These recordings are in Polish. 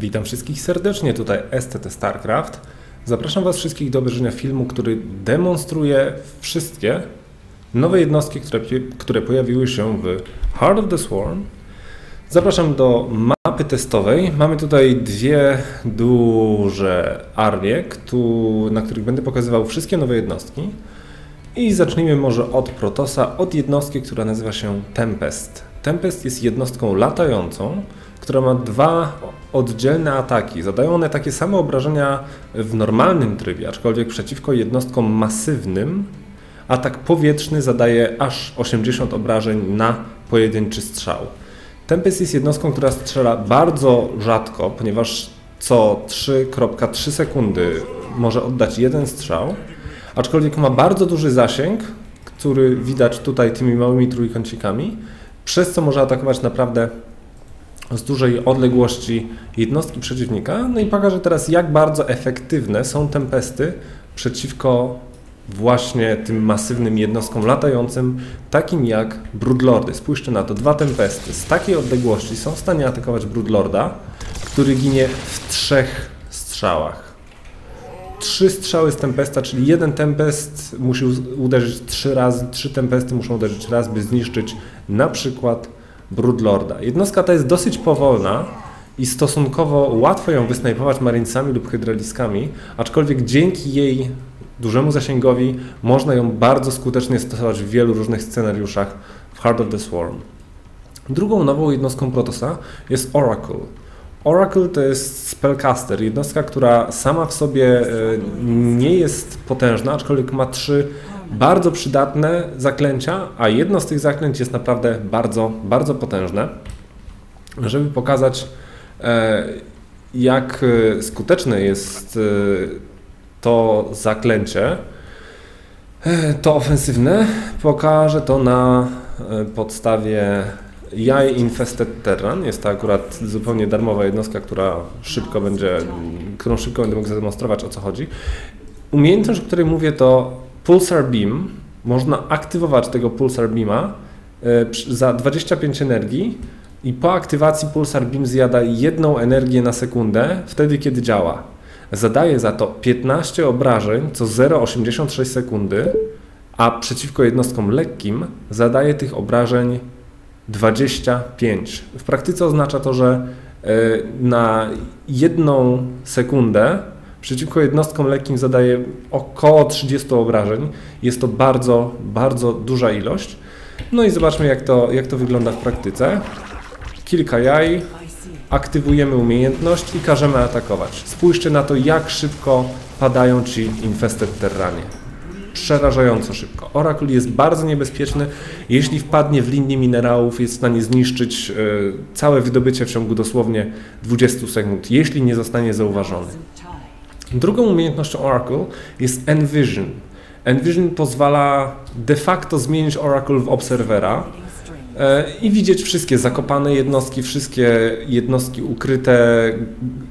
Witam wszystkich serdecznie, tutaj STT StarCraft. Zapraszam Was wszystkich do obejrzenia filmu, który demonstruje wszystkie nowe jednostki, które, które pojawiły się w Heart of the Swarm. Zapraszam do mapy testowej. Mamy tutaj dwie duże armie, na których będę pokazywał wszystkie nowe jednostki. I zacznijmy może od Protosa, od jednostki, która nazywa się Tempest. Tempest jest jednostką latającą, która ma dwa oddzielne ataki. Zadają one takie same obrażenia w normalnym trybie, aczkolwiek przeciwko jednostkom masywnym atak powietrzny zadaje aż 80 obrażeń na pojedynczy strzał. Tempest jest jednostką, która strzela bardzo rzadko, ponieważ co 3,3 sekundy może oddać jeden strzał, aczkolwiek ma bardzo duży zasięg, który widać tutaj tymi małymi trójkącikami, przez co może atakować naprawdę z dużej odległości jednostki przeciwnika. No i pokażę teraz, jak bardzo efektywne są tempesty przeciwko właśnie tym masywnym jednostkom latającym, takim jak Broodlordy. Spójrzcie na to, dwa tempesty z takiej odległości są w stanie atakować Broodlorda, który ginie w trzech strzałach. Trzy strzały z tempesta, czyli jeden tempest musi uderzyć trzy razy, trzy tempesty muszą uderzyć raz, by zniszczyć na przykład Broodlorda. Jednostka ta jest dosyć powolna i stosunkowo łatwo ją wysnajpować marinesami lub hydraliskami, aczkolwiek dzięki jej dużemu zasięgowi można ją bardzo skutecznie stosować w wielu różnych scenariuszach w Heart of the Swarm. Drugą nową jednostką Protosa jest Oracle. Oracle to jest spellcaster, jednostka, która sama w sobie e, nie jest potężna, aczkolwiek ma trzy bardzo przydatne zaklęcia, a jedno z tych zaklęć jest naprawdę bardzo, bardzo potężne. Żeby pokazać, e, jak e, skuteczne jest e, to zaklęcie, to ofensywne, pokażę to na podstawie Jaj Infested Terran. Jest to akurat zupełnie darmowa jednostka, która szybko będzie, którą szybko będę mógł zademonstrować o co chodzi. Umiejętność, o której mówię, to Pulsar Beam, można aktywować tego Pulsar Beama e, za 25 energii i po aktywacji Pulsar Beam zjada jedną energię na sekundę, wtedy kiedy działa. Zadaje za to 15 obrażeń co 0,86 sekundy, a przeciwko jednostkom lekkim zadaje tych obrażeń 25. W praktyce oznacza to, że e, na jedną sekundę Przeciwko jednostkom lekkim zadaje około 30 obrażeń. Jest to bardzo, bardzo duża ilość. No i zobaczmy jak to, jak to wygląda w praktyce. Kilka jaj, aktywujemy umiejętność i każemy atakować. Spójrzcie na to, jak szybko padają ci Infested Terranie. Przerażająco szybko. Oracle jest bardzo niebezpieczny. Jeśli wpadnie w linię minerałów, jest w stanie zniszczyć y, całe wydobycie w ciągu dosłownie 20 sekund, jeśli nie zostanie zauważony. Drugą umiejętnością Oracle jest Envision. Envision pozwala de facto zmienić Oracle w Obserwera e, i widzieć wszystkie zakopane jednostki, wszystkie jednostki ukryte,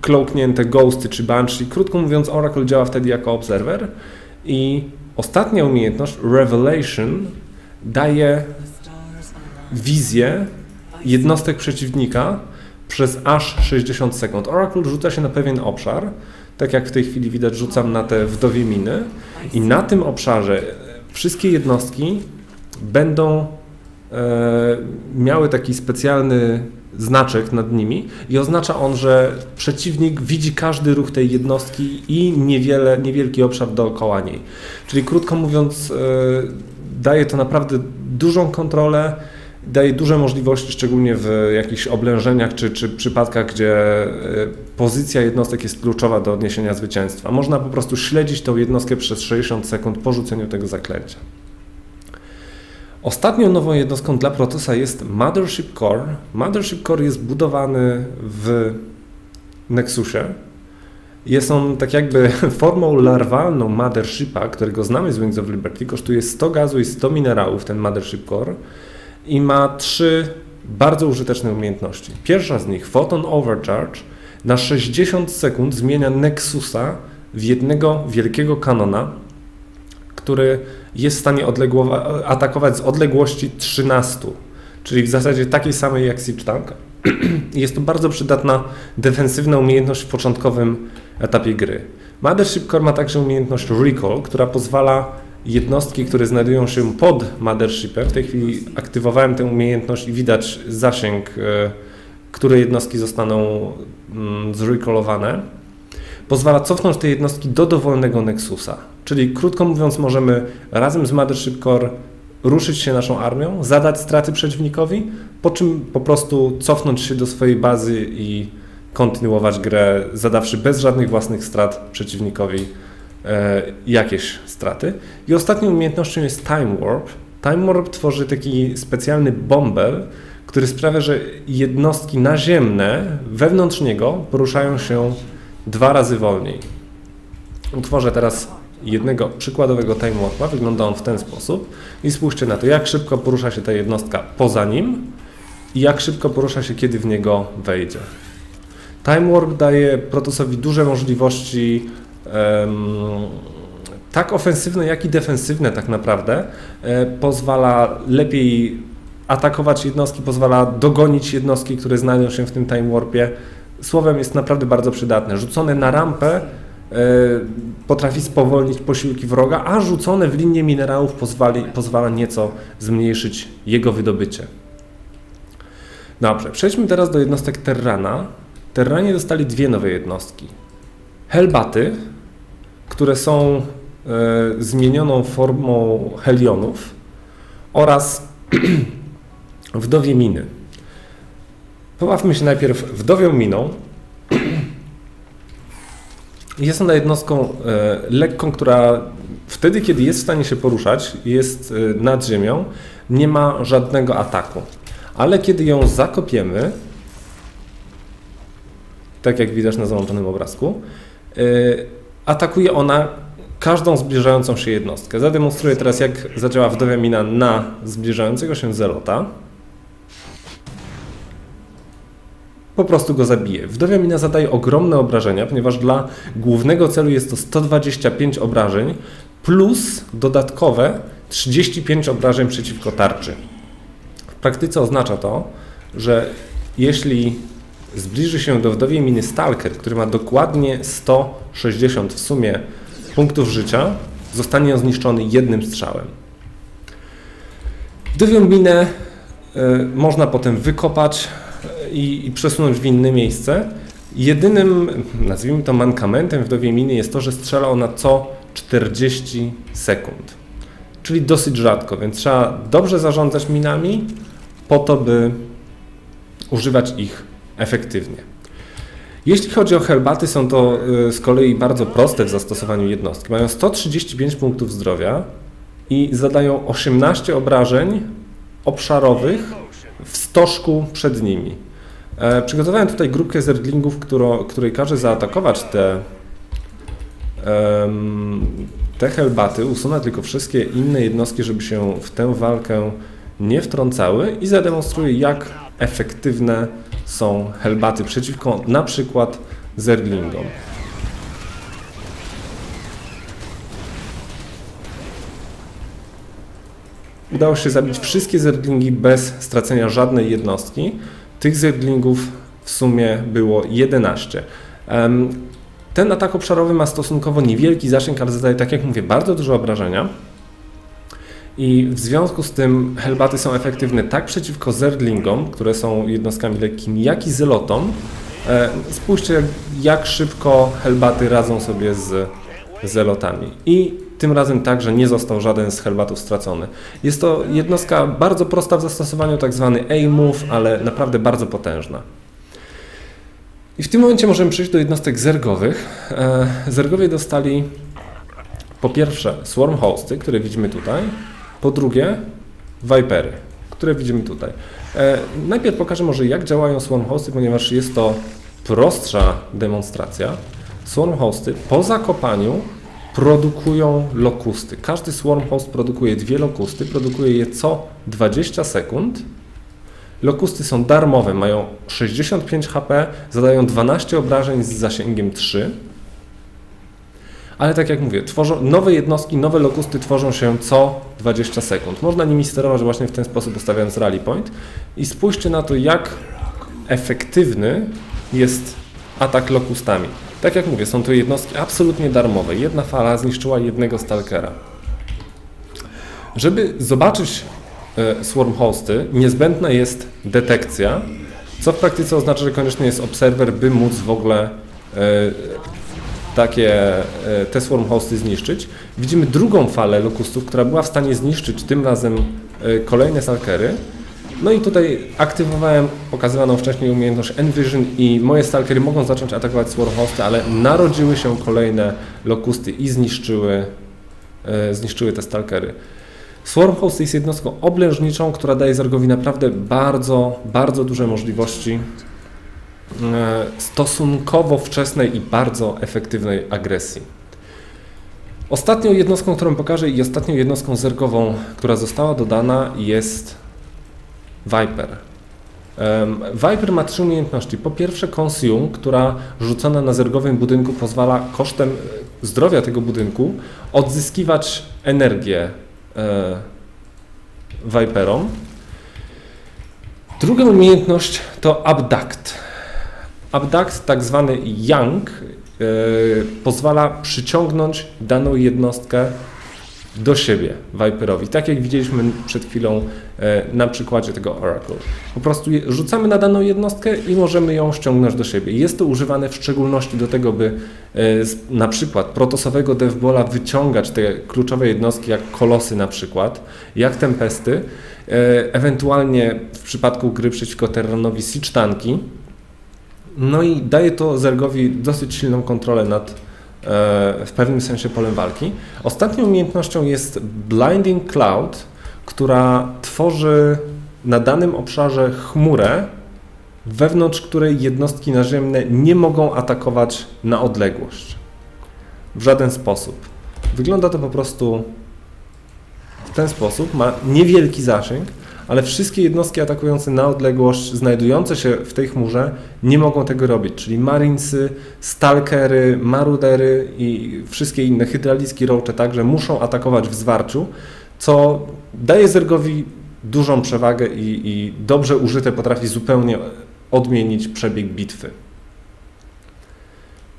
klołknięte, ghosty czy banshee. Krótko mówiąc, Oracle działa wtedy jako obserwer i ostatnia umiejętność, Revelation, daje wizję jednostek przeciwnika przez aż 60 sekund. Oracle rzuca się na pewien obszar, tak jak w tej chwili widać, rzucam na te wdowie miny. I na tym obszarze wszystkie jednostki będą e, miały taki specjalny znaczek nad nimi. I oznacza on, że przeciwnik widzi każdy ruch tej jednostki i niewiele, niewielki obszar dookoła niej. Czyli krótko mówiąc, e, daje to naprawdę dużą kontrolę daje duże możliwości, szczególnie w jakichś oblężeniach czy, czy przypadkach, gdzie e, pozycja jednostek jest kluczowa do odniesienia zwycięstwa. Można po prostu śledzić tą jednostkę przez 60 sekund po rzuceniu tego zaklęcia. Ostatnią nową jednostką dla Protosa jest Mothership Core. Mothership Core jest budowany w Nexusie. Jest on tak jakby formą larwalną Mothershipa, którego znamy z Wings of Liberty. Kosztuje 100 gazu i 100 minerałów ten Mothership Core i ma trzy bardzo użyteczne umiejętności. Pierwsza z nich, Photon Overcharge, na 60 sekund zmienia Nexusa w jednego wielkiego kanona, który jest w stanie atakować z odległości 13, czyli w zasadzie takiej samej jak Siege Tank, Jest to bardzo przydatna defensywna umiejętność w początkowym etapie gry. Mothership Core ma także umiejętność Recall, która pozwala jednostki, które znajdują się pod Mothershipem, w tej chwili aktywowałem tę umiejętność i widać zasięg, e, które jednostki zostaną mm, zrecallowane, pozwala cofnąć te jednostki do dowolnego Nexusa. Czyli krótko mówiąc możemy razem z Mothership Core ruszyć się naszą armią, zadać straty przeciwnikowi, po czym po prostu cofnąć się do swojej bazy i kontynuować grę, zadawszy bez żadnych własnych strat przeciwnikowi jakieś straty. I ostatnią umiejętnością jest Time Warp. Time Warp tworzy taki specjalny bąbel, który sprawia, że jednostki naziemne wewnątrz niego poruszają się dwa razy wolniej. Utworzę teraz jednego przykładowego time warpa. Wygląda on w ten sposób. I spójrzcie na to, jak szybko porusza się ta jednostka poza nim i jak szybko porusza się, kiedy w niego wejdzie. Time Warp daje Protosowi duże możliwości tak ofensywne, jak i defensywne tak naprawdę. E, pozwala lepiej atakować jednostki, pozwala dogonić jednostki, które znajdą się w tym Time Warpie. Słowem jest naprawdę bardzo przydatne. Rzucone na rampę E, potrafi spowolnić posiłki wroga, a rzucone w linię minerałów pozwali, pozwala nieco zmniejszyć jego wydobycie. Dobrze, przejdźmy teraz do jednostek Terrana. Terranie dostali dwie nowe jednostki. Helbaty, które są e, zmienioną formą helionów oraz wdowie miny. Pobawmy się najpierw wdowią miną, jest ona jednostką e, lekką, która wtedy, kiedy jest w stanie się poruszać, jest e, nad ziemią, nie ma żadnego ataku. Ale kiedy ją zakopiemy, tak jak widać na załączonym obrazku, atakuje ona każdą zbliżającą się jednostkę. Zademonstruję teraz, jak zadziała wdowia mina na zbliżającego się zelota. po prostu go zabije. Wdowia mina zadaje ogromne obrażenia, ponieważ dla głównego celu jest to 125 obrażeń plus dodatkowe 35 obrażeń przeciwko tarczy. W praktyce oznacza to, że jeśli zbliży się do wdowiej miny Stalker, który ma dokładnie 160 w sumie punktów życia, zostanie on zniszczony jednym strzałem. Wdowią minę y, można potem wykopać, i, i przesunąć w inne miejsce. Jedynym, nazwijmy to mankamentem wdowiej miny jest to, że strzela ona co 40 sekund. Czyli dosyć rzadko, więc trzeba dobrze zarządzać minami po to, by używać ich efektywnie. Jeśli chodzi o helbaty, są to y, z kolei bardzo proste w zastosowaniu jednostki. Mają 135 punktów zdrowia i zadają 18 obrażeń obszarowych w stożku przed nimi. E, przygotowałem tutaj grupkę zerglingów, której każe zaatakować te, te helbaty, usunę tylko wszystkie inne jednostki, żeby się w tę walkę nie wtrącały i zademonstruję, jak efektywne są helbaty przeciwko na przykład zerglingom. Udało się zabić wszystkie zerglingi bez stracenia żadnej jednostki. Tych zerglingów w sumie było 11. Ten atak obszarowy ma stosunkowo niewielki zasięg, ale zadaje, tak jak mówię, bardzo dużo obrażenia. I w związku z tym helbaty są efektywne tak przeciwko zerglingom, które są jednostkami lekkimi, jak i zelotom. E, spójrzcie, jak szybko helbaty radzą sobie z zelotami. I tym razem także nie został żaden z herbatów stracony. Jest to jednostka bardzo prosta w zastosowaniu, tak zwany A-move, ale naprawdę bardzo potężna. I w tym momencie możemy przejść do jednostek zergowych. E, zergowie dostali po pierwsze swarm hosty, które widzimy tutaj, po drugie vipery, które widzimy tutaj. E, najpierw pokażę może jak działają swarm hosty, ponieważ jest to prostsza demonstracja. Swarm hosty po zakopaniu produkują lokusty. Każdy swarm host produkuje dwie lokusty, produkuje je co 20 sekund. Lokusty są darmowe, mają 65 HP, zadają 12 obrażeń z zasięgiem 3. Ale tak jak mówię, tworzą, nowe jednostki, nowe lokusty tworzą się co 20 sekund. Można nimi sterować właśnie w ten sposób, ustawiając rally point. I spójrzcie na to, jak efektywny jest atak lokustami. Tak jak mówię, są to jednostki absolutnie darmowe. Jedna fala zniszczyła jednego stalkera. Żeby zobaczyć e, swarm hosty, niezbędna jest detekcja, co w praktyce oznacza, że konieczny jest obserwer, by móc w ogóle e, takie e, te swarm hosty zniszczyć. Widzimy drugą falę lokustów, która była w stanie zniszczyć tym razem kolejne stalkery. No i tutaj aktywowałem pokazywaną wcześniej umiejętność Envision i moje stalkery mogą zacząć atakować Swarmhosty, ale narodziły się kolejne lokusty i zniszczyły, e, zniszczyły te stalkery. Swarmhost jest jednostką oblężniczą, która daje Zergowi naprawdę bardzo, bardzo duże możliwości e, stosunkowo wczesnej i bardzo efektywnej agresji. Ostatnią jednostką, którą pokażę i ostatnią jednostką zergową, która została dodana jest Viper. Viper ma trzy umiejętności. Po pierwsze Consume, która rzucona na zergowym budynku pozwala kosztem e, zdrowia tego budynku odzyskiwać energię e, Viperom. Druga umiejętność to Abduct. Abduct, tak zwany Young, e, pozwala przyciągnąć daną jednostkę do siebie Viperowi, tak jak widzieliśmy przed chwilą e, na przykładzie tego Oracle. Po prostu rzucamy na daną jednostkę i możemy ją ściągnąć do siebie. Jest to używane w szczególności do tego, by e, na przykład protosowego devbola wyciągać te kluczowe jednostki jak kolosy na przykład, jak tempesty, ewentualnie w przypadku gry przeciwko Terranowi siege tanki. No i daje to Zergowi dosyć silną kontrolę nad w pewnym sensie polem walki. Ostatnią umiejętnością jest Blinding Cloud, która tworzy na danym obszarze chmurę, wewnątrz której jednostki naziemne nie mogą atakować na odległość. W żaden sposób. Wygląda to po prostu w ten sposób. Ma niewielki zasięg, ale wszystkie jednostki atakujące na odległość, znajdujące się w tej chmurze, nie mogą tego robić. Czyli Marinesy, Stalkery, Marudery i wszystkie inne hydralicki rocze także muszą atakować w zwarciu, co daje Zergowi dużą przewagę i, i dobrze użyte potrafi zupełnie odmienić przebieg bitwy.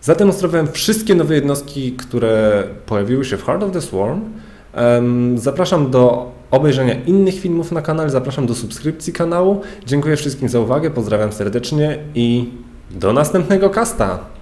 Zademonstrowałem wszystkie nowe jednostki, które pojawiły się w Heart of the Swarm. Zapraszam do obejrzenia innych filmów na kanale, zapraszam do subskrypcji kanału. Dziękuję wszystkim za uwagę, pozdrawiam serdecznie i do następnego kasta.